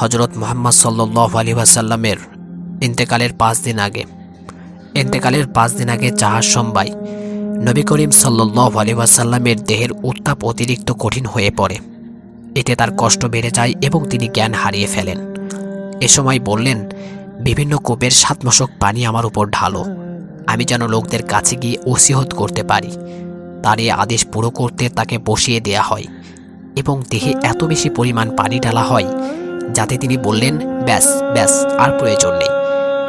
হজরত মোহাম্মদ সাল্লাহ আলী ওয়াসাল্লামের ইন্তেকালের পাঁচ দিন আগে। ইন্তেকালের পাঁচ দিন আগে জাহাজ সম্বাই নবী করিম সাল্লাহ আলী ওয়াসাল্লামের দেহের উত্তাপ অতিরিক্ত কঠিন হয়ে পড়ে। এতে তার কষ্ট বেড়ে যায় এবং তিনি জ্ঞান হারিয়ে ফেলেন। এ সময় বললেন, বিভিন্ন কূপের সাত মশক পানি আমার উপর ঢালো। আমি যেন লোকদের কাছে গিয়ে ওসিহত করতে পারি। তার এ আদেশ পুরো করতে তাকে বসিয়ে দেয়া হয় এবং দেহে এত বেশি পরিমাণ পানি ঢালা হয় যাতে তিনি বললেন, ব্যাস ব্যাস, আর প্রয়োজন নেই।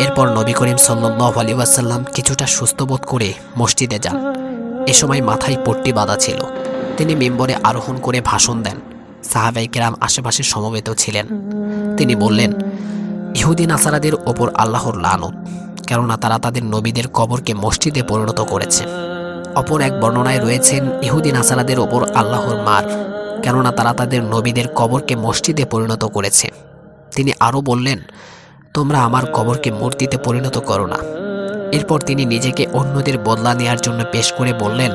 এরপর নবী করিম সাল্লাহ আলী ওয়াসাল্লাম কিছুটা সুস্থ বোধ করে মসজিদে যান। এ সময় মাথায় পট্টি বাঁধা ছিল। তিনি মেম্বরে আরোহণ করে ভাষণ দেন। সাহাবাই কেরাম আশেপাশে সমবেত ছিলেন। তিনি বললেন, ইহুদি নাসারাদের ওপর আল্লাহর লানত, কেননা তারা তাদের নবীদের কবরকে মসজিদে পরিণত করেছে। অপর এক বর্ণনায় রয়েছেন, ইহুদি নাসারাদের ওপর আল্লাহর মার। কেননা তারা তাদের নবীদের কবরকে মসজিদে পরিণত করেছে। তিনি আরও বললেন, তোমরা আমার কবরকে মূর্তিতে পরিণত করো না। এরপর তিনি নিজেকে অন্যদের বদলা নেয়ার জন্য পেশ করে বললেন,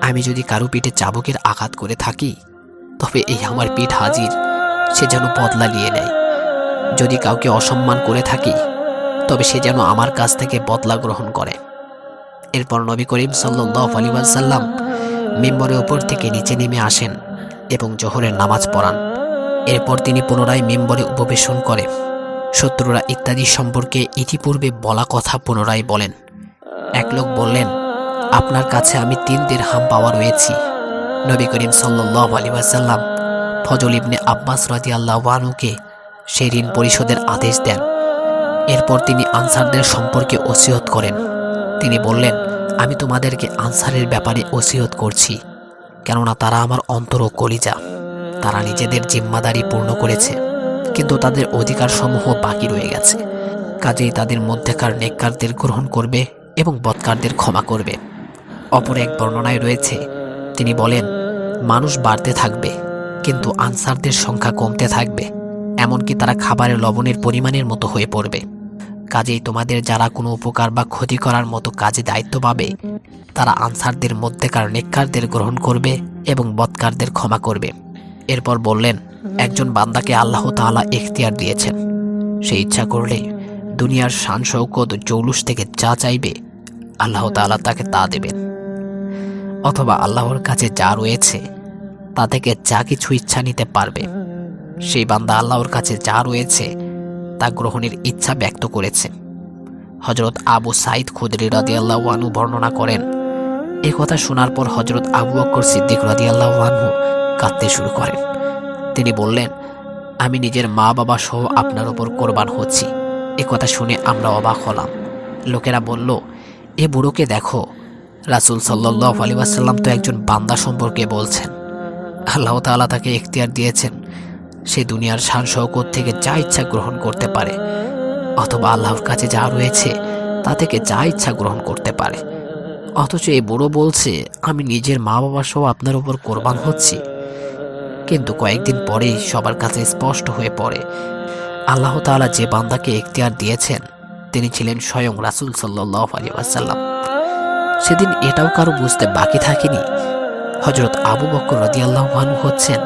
আমি যদি কারও পিঠে চাবুকের আঘাত করে থাকি, তবে এই আমার পিঠ হাজির, সে যেন বদলা নিয়ে নেয়। যদি কাউকে অসম্মান করে থাকি, তবে সে যেন আমার কাছ থেকে বদলা গ্রহণ করে। এরপর নবী করিম সাল্লাহ আলী সাল্লাম মেম্বরের ওপর থেকে নিচে নেমে আসেন। এবং জোহরের নামাজ পড়ান। এরপর তিনি পুনরায় মেম্বরে উপবেশন করে। শত্রুরা ইত্যাদি সম্পর্কে ইতিপূর্বে বলা কথা পুনরায় বলেন। এক লোক বললেন, আপনার কাছে আমি তিন দিন হাম পাওয়া রয়েছি। নবী করিম সাল্লাহ আলী ওয়াসাল্লাম ফজল ইবনে আব্বাস রাজি ওয়ানুকে সেই ঋণ পরিশোধের আদেশ দেন। এরপর তিনি আনসারদের সম্পর্কে ওসিয়ত করেন। তিনি বললেন, আমি তোমাদেরকে আনসারের ব্যাপারে ওসিয়ত করছি। কেননা তারা আমার অন্তর ও কলিজা। তারা নিজেদের জিম্মাদারি পূর্ণ করেছে, কিন্তু তাদের অধিকার সমূহ বাকি রয়ে গেছে। কাজেই তাদের মধ্যেকার নেককারদের গ্রহণ করবে এবং বৎকারদের ক্ষমা করবে। অপর এক বর্ণনায় রয়েছে, তিনি বলেন, মানুষ বাড়তে থাকবে, কিন্তু আনসারদের সংখ্যা কমতে থাকবে, এমনকি তারা খাবারের লবণের পরিমাণের মতো হয়ে পড়বে। কাজেই তোমাদের যারা কোনো উপকার বা ক্ষতি করার মতো কাজে দায়িত্ব পাবে, তারা আনসারদের মধ্যেকার নেককারদের গ্রহণ করবে এবং বৎকারদের ক্ষমা করবে। এরপর বললেন, একজন বান্দাকে আল্লাহ তাআলা এখতিয়ার দিয়েছেন। সে ইচ্ছা করলে দুনিয়ার শান শৌকত জৌলুস থেকে যা চাইবে, আল্লাহ তাআলা তাকে তা দেবেন। অথবা আল্লাহর কাছে যা রয়েছে, তা থেকে যা কিছু ইচ্ছা নিতে পারবে। সেই বান্দা আল্লাহর কাছে যা রয়েছে তা গ্রহণের ইচ্ছা ব্যক্ত করেছে। হজরত আবু সাইদ খুদরি রাদি আল্লাহ আনু বর্ণনা করেন, এ কথা শোনার পর হজরত আবু বকর সিদ্দিক রাদি আল্লাহ আনহু কাঁদতে শুরু করেন। তিনি বললেন, আমি নিজের মা বাবা সহ আপনার ওপর কোরবান হচ্ছি। এ কথা শুনে আমরা অবাক হলাম। লোকেরা বলল, এ বুড়োকে দেখো। রাসুল সাল্লাহ আলী ওয়াসাল্লাম তো একজন বান্দা সম্পর্কে বলছেন। আল্লাহ তাআলা তাকে এখতিয়ার দিয়েছেন। সে দুনিয়ার শান শৌকত থেকে যা ইচ্ছা গ্রহণ করতে পারে, অথবা আল্লাহর কাছে যা রয়েছে, তা থেকে যা ইচ্ছা গ্রহণ করতে পারে। অথচ এই বুড়ো বলছে, আমি নিজের মা বাবা সহ আপনার উপর কোরবান হচ্ছি। কিন্তু কয়েকদিন পরেই সবার কাছে স্পষ্ট হয়ে পড়ে, আল্লাহ তাআলা যে বান্দাকে এখতিয়ার দিয়েছেন, তিনি ছিলেন স্বয়ং রাসুল সাল্লাহ আলী ওয়াসাল্লাম। সেদিন এটাও কারও বুঝতে বাকি থাকেনি। হজরত আবু বকর রদিয়াল্লাহ হচ্ছেন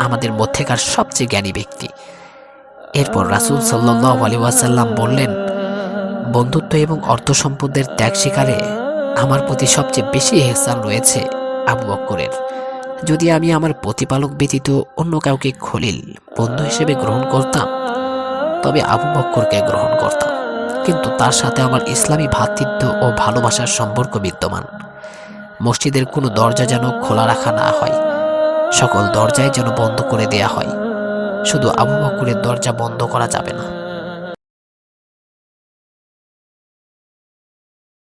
আমাদের মধ্যেকার সবচেয়ে জ্ঞানী ব্যক্তি। এরপর রাসুল সাল্লাহ ওয়াসাল্লাম বললেন, বন্ধুত্ব এবং অর্থ সম্পদের ত্যাগ শিকারে আমার প্রতি সবচেয়ে বেশি এহসান রয়েছে আবু বক্করের। যদি আমি আমার প্রতিপালক ব্যতীত অন্য কাউকে খলিল, বন্ধু হিসেবে গ্রহণ করতাম, তবে আবু বক্করকে গ্রহণ করতাম। কিন্তু তার সাথে আমার ইসলামী ভ্রাতৃত্ব ও ভালোবাসার সম্পর্ক বিদ্যমান। মসজিদের কোনো দরজা যেন খোলা রাখা না হয়। সকল দরজায় যেন বন্ধ করে দেয়া হয়। শুধু আবু বকরের দরজা বন্ধ করা যাবে না।